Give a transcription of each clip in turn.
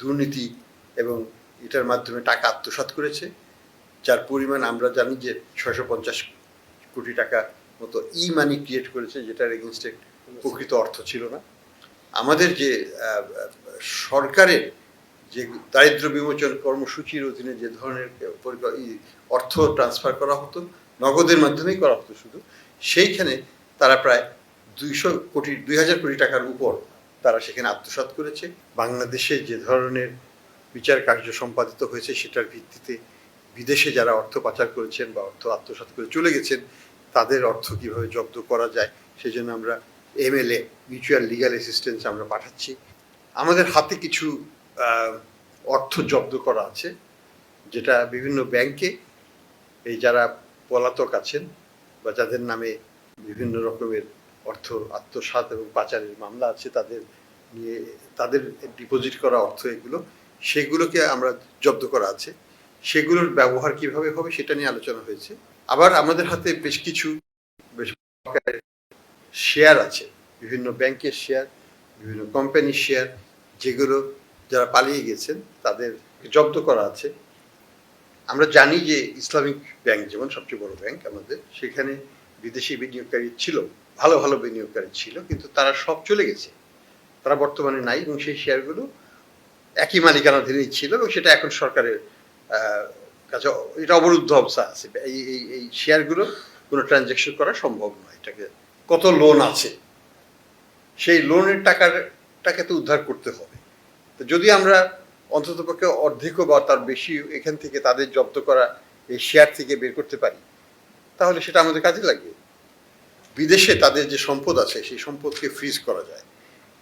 দুর্নীতি এবং এটার মাধ্যমে টাকা আত্মসাৎ করেছে, যার পরিমাণ আমরা জানি যে ছয়শো পঞ্চাশ কোটি টাকা মতো ই মানি ক্রিয়েট করেছে, যেটার এগেনস্টে প্রকৃত অর্থ ছিল না। আমাদের যে সরকারের যে দারিদ্র বিমোচন কর্মসূচির অধীনে যে ধরনের অর্থ ট্রান্সফার করা হতো, নগদের মাধ্যমেই করা হতো শুধু, সেইখানে তারা প্রায় দুইশো কোটি, দুই হাজার কোটি টাকার উপর তারা সেখানে আত্মসাৎ করেছে। বাংলাদেশে যে ধরনের বিচার কার্য সম্পাদিত হয়েছে সেটার ভিত্তিতে বিদেশে যারা অর্থ পাচার করেছেন বা অর্থ আত্মসাৎ করে চলে গেছেন, তাদের অর্থ কীভাবে জব্দ করা যায় সেই জন্য আমরা এমএলএ মিউচুয়াল লিগাল অ্যাসিস্ট্যান্স আমরা পাঠাচ্ছি। আমাদের হাতে কিছু অর্থ জব্দ করা আছে, যেটা বিভিন্ন ব্যাংকে এই যারা পলাতক আছেন বা যাদের নামে বিভিন্ন রকমের অর্থ, আত্মসাৎ এবং পাচারের মামলা আছে তাদের নিয়ে, তাদের ডিপোজিট করা অর্থ এগুলো, সেগুলোকে আমরা জব্দ করা আছে। সেগুলোর ব্যবহার কীভাবে হবে সেটা নিয়ে আলোচনা হয়েছে। আবার আমাদের হাতে বেশ কিছু, বেশ শেয়ার আছে। বিভিন্ন ব্যাংকের শেয়ার বিভিন্ন কোম্পানির শেয়ার যেগুলো যারা পালিয়ে গেছেন তাদের জব্দ করা আছে। আমরা জানি যে ইসলামিক ব্যাংক যেমন সবচেয়ে বড় ব্যাংক আমাদের, সেখানে বিদেশি বিনিয়োগকারী ছিল। ভালো ভালো বিনিয়োগকারী ছিল, কিন্তু তারা সব চলে গেছে। তারা বর্তমানে নাই এবং সেই শেয়ারগুলো একই মালিকানাধীনই ছিল এবং সেটা এখন সরকারের কাছে এটা অবরুদ্ধ অবস্থা আছে। এই এই এই শেয়ারগুলো কোনো ট্রানজ্যাকশন করা সম্ভব নয়। এটাকে কত লোন আছে? সেই লোনের টাকার টাকা তো উদ্ধার করতে হবে। তো যদি আমরা অন্ততপক্ষে অর্ধেক বা তার বেশি এখান থেকে তাদের জব্দ করা এই শেয়ার থেকে বের করতে পারি, তাহলে সেটা আমাদের কাজে লাগবে। বিদেশে তাদের যে সম্পদ আছে, সেই সম্পদকে ফ্রিজ করা যায়।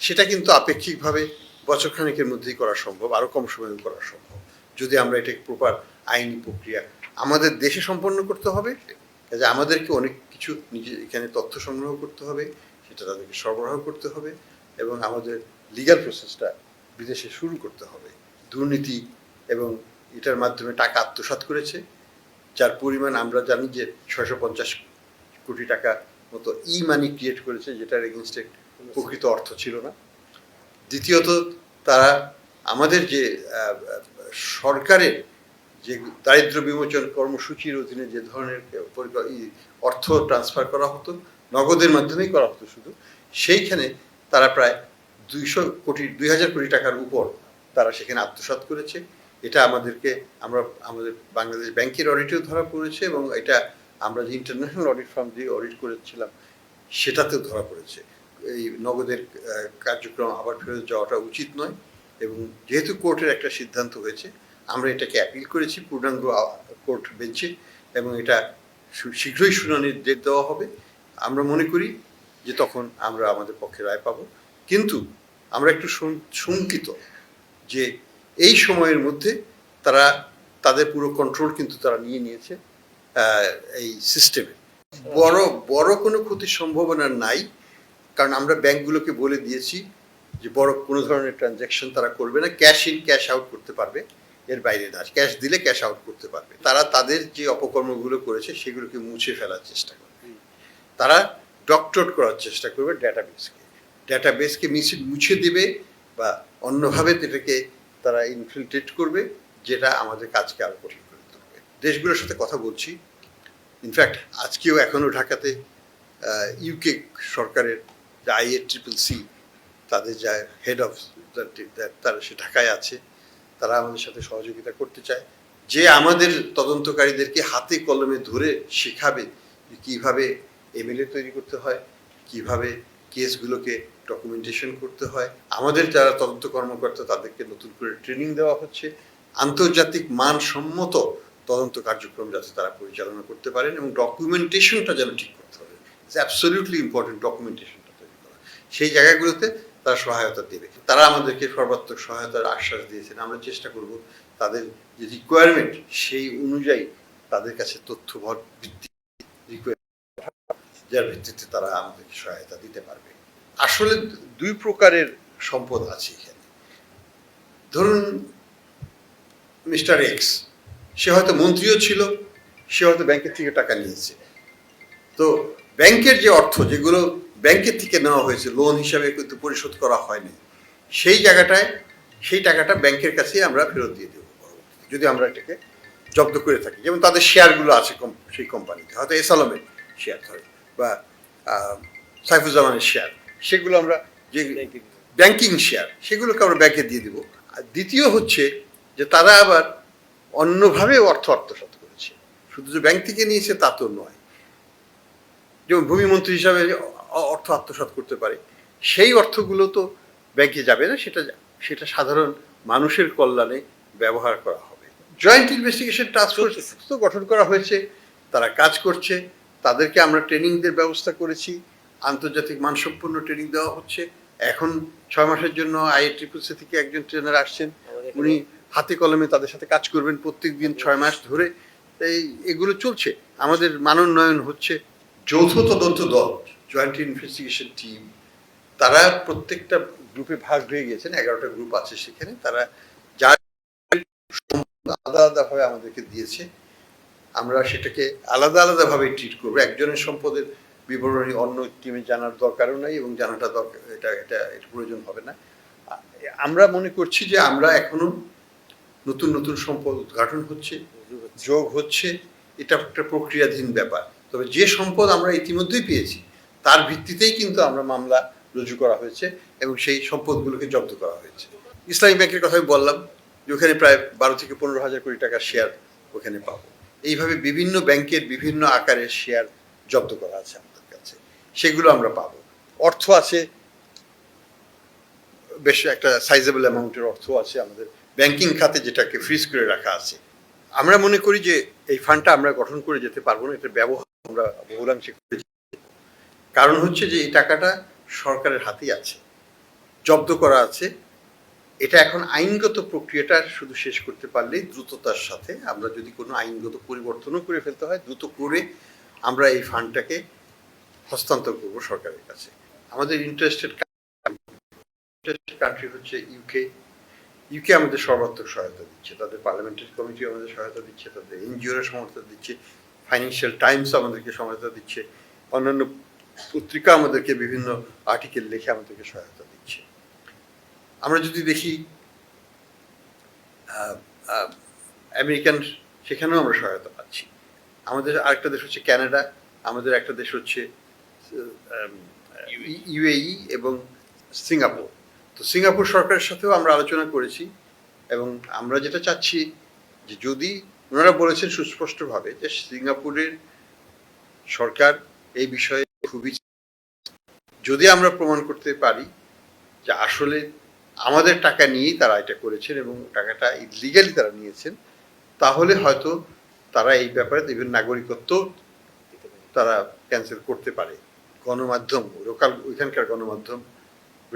সেটা কিন্তু আপেক্ষিকভাবে বছরখানেকের মধ্যেই করা সম্ভব, আরও কম সময়ে করা সম্ভব। যদি আমরা এটাকে প্রপার আইনি প্রক্রিয়া, আমাদের দেশে সম্পন্ন করতে হবে, কাজে আমাদেরকে অনেক কিছু নিজে এখানে তথ্য সংগ্রহ করতে হবে, সেটা তাদেরকে সরবরাহ করতে হবে, এবং আমাদের লিগ্যাল প্রসেসটা বিদেশে শুরু করতে হবে। দুর্নীতি এবং এটার মাধ্যমে টাকা আত্মসাৎ করেছে, যার পরিমাণ আমরা জানি যে ছয়শো পঞ্চাশ কোটি টাকা মতো ই মানি ক্রিয়েট করেছে, যেটার এগেনস্টে প্রকৃত অর্থ ছিল না। দ্বিতীয়ত, তারা আমাদের যে সরকারের যে দারিদ্র বিমোচন কর্মসূচির অধীনে যে ধরনের অর্থ ট্রান্সফার করা হতো, নগদের মাধ্যমেই করা হতো শুধু, সেইখানে তারা প্রায় দুইশো কোটি, দুই হাজার কোটি টাকার উপর তারা সেখানে আত্মসাৎ করেছে। এটা আমাদেরকে, আমরা আমাদের বাংলাদেশ ব্যাংকের অডিটেও ধরা পড়েছে এবং এটা আমরা যে ইন্টারন্যাশনাল অডিট ফার্ম দিয়ে অডিট করেছিলাম, সেটাতেও ধরা পড়েছে। এই নগদের কার্যক্রম আবার ফেরত যাওয়াটা উচিত নয় এবং যেহেতু কোর্টের একটা সিদ্ধান্ত হয়েছে, আমরা এটাকে অ্যাপিল করেছি পূর্ণাঙ্গ কোর্ট বেঞ্চে এবং এটা শীঘ্রই শুনানির ডেট দেওয়া হবে। আমরা মনে করি যে তখন আমরা আমাদের পক্ষে রায় পাবো। কিন্তু আমরা একটু শঙ্কিত যে এই সময়ের মধ্যে তারা, তাদের পুরো কন্ট্রোল কিন্তু তারা নিয়ে নিয়েছে। এই সিস্টেমে বড় বড় কোনো ক্ষতির সম্ভাবনা নাই, কারণ আমরা ব্যাংকগুলোকে বলে দিয়েছি যে বড় কোনো ধরনের ট্রানজ্যাকশন তারা করবে না ক্যাশ ইন ক্যাশ আউট করতে পারবে, এর বাইরে না। ক্যাশ দিলে ক্যাশ আউট করতে পারবে। তারা তাদের যে অপকর্মগুলো করেছে, সেগুলোকে মুছে ফেলার চেষ্টা করবে। তারা ডক্টর করার চেষ্টা করবে ডেটাবেসকে ডেটাবেসকে মিছে, মুছে দেবে বা অন্যভাবে এটাকে তারা ইনফিল্ট্রেট করবে, যেটা আমাদের কাজকে আরও কঠিন দেশগুলোর সাথে কথা বলছি। ইনফ্যাক্ট আজকেও এখনও ঢাকাতে ইউকে সরকারের যে আইএ ট্রিপল সি তাদের যা হেড অফ তারা সে ঢাকায় আছে। তারা আমাদের সাথে সহযোগিতা করতে চায়। যে আমাদের তদন্তকারীদেরকে হাতে কলমে ধরে শেখাবে যে কীভাবে এমএলএ তৈরি করতে হয়, কীভাবে কেসগুলোকে ডকুমেন্টেশন করতে হয়। আমাদের যারা তদন্ত কর্মকর্তা, তাদেরকে নতুন করে ট্রেনিং দেওয়া হচ্ছে। আন্তর্জাতিক মানসম্মত তদন্ত কার্যক্রম যাতে তারা পরিচালনা করতে পারেন এবং ডকুমেন্টেশনটা যেন ঠিক করতে হবে। ইটস অ্যাবসলিউটলি ইম্পর্টেন্ট ডকুমেন্টেশনটা তৈরি করা। সেই জায়গাগুলোতে তারা সহায়তা দেবে। তারা আমাদেরকে সর্বাত্মক সহায়তার আশ্বাস দিয়েছেন। আমরা চেষ্টা করব তাদের যে রিকোয়ারমেন্ট সেই অনুযায়ী তাদের কাছে তথ্য ভর ভিত্তিক যার ভিত্তিতে তারা আমাদেরকে সহায়তা দিতে পারবে। আসলে দুই প্রকারের সম্পদ আছে এখানে। ধরুন, মিস্টার এক্স সে হয়তো মন্ত্রীও ছিল সে হয়তো ব্যাংকের থেকে টাকা নিয়েছে। তো ব্যাংকের যে অর্থ যেগুলো ব্যাংকের থেকে নেওয়া হয়েছে লোন হিসাবে কিন্তু পরিশোধ করা হয়নি সেই জায়গাটায় সেই টাকাটা ব্যাংকের কাছেই আমরা ফেরত দিয়ে দেবো যদি আমরা এটাকে জব্দ করে থাকি। যেমন তাদের শেয়ারগুলো আছে সেই কোম্পানিতে হয়তো এসালমের শেয়ার ধরে বা সাইফুজ্জামানের শেয়ার সেগুলো আমরা যে ব্যাংকিং শেয়ার সেগুলোকে আমরা ব্যাংকে দিয়ে দেবো। আর দ্বিতীয় হচ্ছে যে তারা আবার অন্যভাবে অর্থ আত্মসাৎ করেছে। শুধু যে ব্যাংক থেকে নিয়েছে তা তো নয়। যেমন ভূমিমন্ত্রী হিসাবে অর্থ আত্মসাৎ করতে পারে সেই অর্থগুলো তো ব্যাংকে যাবে না সেটা সেটা সাধারণ মানুষের কল্যাণে ব্যবহার করা হবে। জয়েন্ট ইনভেস্টিগেশন টাস্ক ফোর্স তো গঠন করা হয়েছে তারা কাজ করছে তাদেরকে আমরা ট্রেনিংদের ব্যবস্থা করেছি আন্তর্জাতিক মানসম্পন্ন ট্রেনিং দেওয়া হচ্ছে। এখন ছয় মাসের জন্য আই ট্রিপলসি থেকে একজন ট্রেনার আসছেন উনি হাতে কলমে তাদের সাথে কাজ করবেন প্রত্যেক দিন ছয় মাস ধরে। এই, এগুলো চলছে। আমাদের মানোন্নয়ন হচ্ছে। যৌথ তদন্ত দল জয়েন্ট ইনভেস্টিগেশন টিম তারা প্রত্যেকটা গ্রুপে ভাগ হয়ে গেছেন এগারোটা গ্রুপ আছে সেখানে। তারা যার আলাদা আলাদাভাবে আমাদেরকে দিয়েছে। আমরা সেটাকে আলাদা আলাদাভাবে ট্রিট করব। একজনের সম্পদের বিবরণী অন্য টিমে জানার দরকারও নাই এবং জানাটা দরকার, এটা এটা এটা প্রয়োজন হবে না। আমরা মনে করছি যে আমরা এখনও নতুন নতুন সম্পদ উদ্ঘাটন হচ্ছে, যোগ হচ্ছে, এটা একটা প্রক্রিয়াধীন ব্যাপার। তবে যে সম্পদ আমরা ইতিমধ্যেই পেয়েছি, তার ভিত্তিতেই কিন্তু আমরা মামলা রুজু করা হয়েছে এবং সেই সম্পদগুলোকে জব্দ করা হয়েছে। ইসলামী ব্যাংকের কথা আমি বললাম যে ওখানে প্রায় বারো থেকে পনেরো হাজার কোটি টাকার শেয়ার ওখানে পাবো। এইভাবে বিভিন্ন ব্যাংকের বিভিন্ন আকারের শেয়ার জব্দ করা আছে আমাদের কাছে। সেগুলো আমরা পাবো। অর্থ আছে, বেশ একটা সাইজেবল অ্যামাউন্টের অর্থ আছে আমাদের ব্যাংকিং খাতে যেটাকে ফ্রিজ করে রাখা আছে। আমরা মনে করি যে এই ফান্ডটা আমরা গঠন করে যেতে পারব না, এটার ব্যবহার আমরা বহুলাংশে করে কারণ হচ্ছে যে এই টাকাটা সরকারের হাতেই আছে, জব্দ করা আছে। এটা এখন আইনগত প্রক্রিয়াটা শুধু শেষ করতে পারলেই দ্রুততার সাথে আমরা যদি কোনো আইনগত পরিবর্তনও করে ফেলতে হয়, দ্রুত করে আমরা এই ফান্ডটাকে হস্তান্তর করব সরকারের কাছে। আমাদের ইন্টারেস্টেড কান্ট্রি হচ্ছে ইউকে ইউকে আমাদের সর্বাত্মক সহায়তা দিচ্ছে তাদের পার্লামেন্টারি কমিটি আমাদের সহায়তা দিচ্ছে তাদের এনজিওরা সহায়তা দিচ্ছে ফাইন্যান্সিয়াল টাইমস আমাদেরকে সহায়তা দিচ্ছে অন্যান্য পত্রিকা আমাদেরকে বিভিন্ন আর্টিকেল লিখে আমাদেরকে সহায়তা দিচ্ছে। আমরা যদি দেখি আমেরিকান সেখানেও আমরা সহায়তা পাচ্ছি। আমাদের আরেকটা দেশ হচ্ছে কানাডা আমাদের একটা দেশ হচ্ছে ইউএই এবং সিঙ্গাপুর তো সিঙ্গাপুর সরকারের সাথেও আমরা আলোচনা করেছি এবং আমরা যেটা চাচ্ছি যে যদি ওনারা বলেছেন সুস্পষ্টভাবে যে সিঙ্গাপুরের সরকার এই বিষয়ে খুবই যদি আমরা প্রমাণ করতে পারি যে আসলে আমাদের টাকা নিয়েই তারা এটা করেছেন এবং টাকাটা ইলিগালি তারা নিয়েছেন, তাহলে হয়তো তারা এই ব্যাপারে বিভিন্ন নাগরিকত্ব তারা ক্যান্সেল করতে পারে। গণমাধ্যম লোকাল ওইখানকার গণমাধ্যম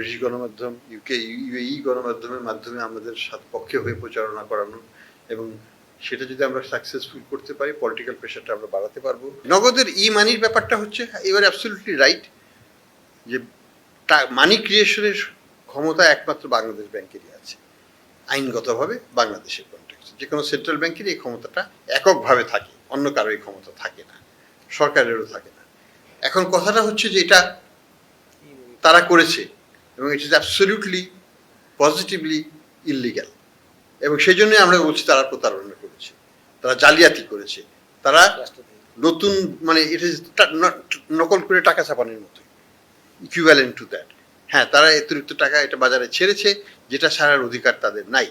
ব্রিটিশ গণমাধ্যম ইউকে ইউএই গণমাধ্যমের মাধ্যমে আমাদের সাথ পক্ষে হয়ে প্রচারণা করানো এবং সেটা যদি আমরা সাকসেসফুল করতে পারি পলিটিক্যাল প্রেশারটা আমরা বাড়াতে পারব। নগদের ই মানির ব্যাপারটা হচ্ছে, এবার অ্যাবসলিউটলি রাইট যে মানি ক্রিয়েশনের ক্ষমতা একমাত্র বাংলাদেশ ব্যাংকেরই আছে। আইনগতভাবে বাংলাদেশের কন্টেক্সে যে কোনো সেন্ট্রাল ব্যাংকের এই ক্ষমতাটা এককভাবে থাকে, অন্য কারও এই ক্ষমতা থাকে না, সরকারেরও থাকে না। এখন কথাটা হচ্ছে যে এটা তারা করেছে। এবং it is absolutely positively illegal এবং সেই জন্যই আমরা বলছি তারা প্রতারণা করেছে, তারা জালিয়াতি করেছে, তারা নতুন মানে ইট ইজ নকল করে টাকা ছাপানোর মতো ইকুইভ্যালেন্ট টু দ্যাট হ্যাঁ তারা অতিরিক্ত টাকা এটা বাজারে ছেড়েছে, যেটা ছাড়ার অধিকার তাদের নাই।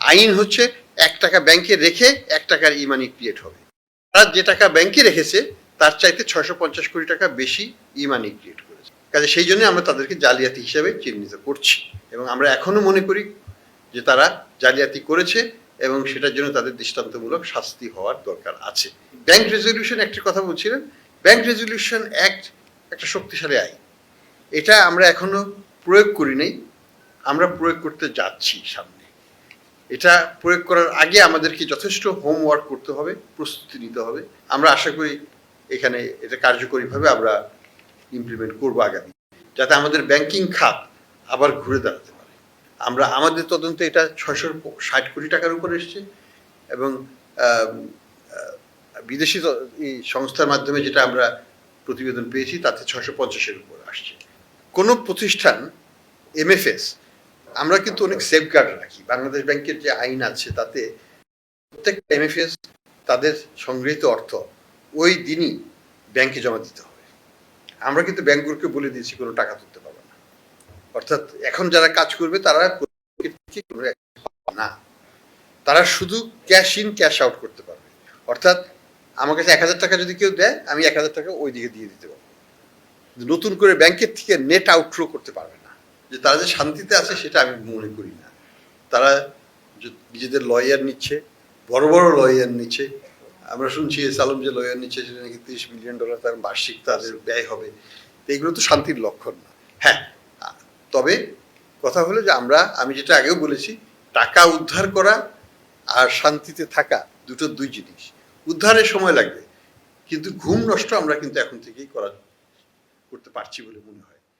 আইন হচ্ছে এক টাকা ব্যাংকে রেখে এক টাকার ইমানি ক্রিয়েট হবে। তারা যে টাকা ব্যাংকে রেখেছে, তার চাইতে ছয়শো পঞ্চাশ কোটি টাকা বেশি ই মানি ক্রিয়েট কাজে সেই জন্য আমরা তাদেরকে জালিয়াতি হিসাবে চিহ্নিত করছি। এবং আমরা এখনও মনে করি যে তারা জালিয়াতি করেছে এবং সেটার জন্য তাদের দৃষ্টান্তমূলক শাস্তি হওয়ার দরকার আছে। ব্যাংক রেজলিউশন একটা কথা বলছিলেন। ব্যাংক রেজলিউশন অ্যাক্ট একটা শক্তিশালী আইন। এটা আমরা এখনও প্রয়োগ করি নাই। আমরা প্রয়োগ করতে যাচ্ছি সামনে। এটা প্রয়োগ করার আগে আমাদেরকে যথেষ্ট হোমওয়ার্ক করতে হবে, প্রস্তুতি নিতে হবে। আমরা আশা করি এখানে এটা কার্যকরীভাবে আমরা ইমপ্লিমেন্ট করব আগামী যাতে আমাদের ব্যাংকিং খাত আবার ঘুরে দাঁড়াতে পারে। আমরা আমাদের তদন্তে এটা ছয়শো ষাট কোটি টাকার উপর এসছে এবং বিদেশি সংস্থার মাধ্যমে যেটা আমরা প্রতিবেদন পেয়েছি তাতে ছয়শো পঞ্চাশের উপর আসছে। কোনো প্রতিষ্ঠান এমএফএস আমরা কিন্তু অনেক সেফগার্ড রাখি। বাংলাদেশ ব্যাংকের যে আইন আছে তাতে প্রত্যেকটা এমএফএস তাদের সংগৃহীত অর্থ ওই দিনই ব্যাংকে জমা দিতে হবে। আমরা কিন্তু ব্যাংকগুলোকে বলে দিয়েছি, কোনো টাকা তুলতে পারবে না। অর্থাৎ এখন যারা কাজ করবে, তারা না। তারা শুধু ক্যাশ ইন, ক্যাশ আউট করতে পারবে। অর্থাৎ আমার কাছে এক হাজার টাকা যদি কেউ দেয়, আমি এক হাজার টাকা ওই দিকে দিয়ে দিতে পারব। নতুন করে ব্যাংকের থেকে নেট আউটফ্লো করতে পারবে না। যে তারা যে শান্তিতে আছে, সেটা আমি মনে করি না। তারা নিজেদের লয়ার নিচ্ছে, বড় বড় লয়ার নিচ্ছে আমরা শুনছি এস আলম যে লয়ার নিচ্ছে সেটা নাকি তিরিশ মিলিয়ন ডলার তার বার্ষিক তাদের ব্যয় হবে। তো এগুলো তো শান্তির লক্ষণ না। হ্যাঁ তবে কথা হলো যে আমরা, আমি যেটা আগেও বলেছি, টাকা উদ্ধার করা আর শান্তিতে থাকা দুটো দুই জিনিস। উদ্ধারের সময় লাগবে, কিন্তু ঘুম নষ্ট আমরা কিন্তু এখন থেকেই করা, করতে পারছি বলে মনে হয়।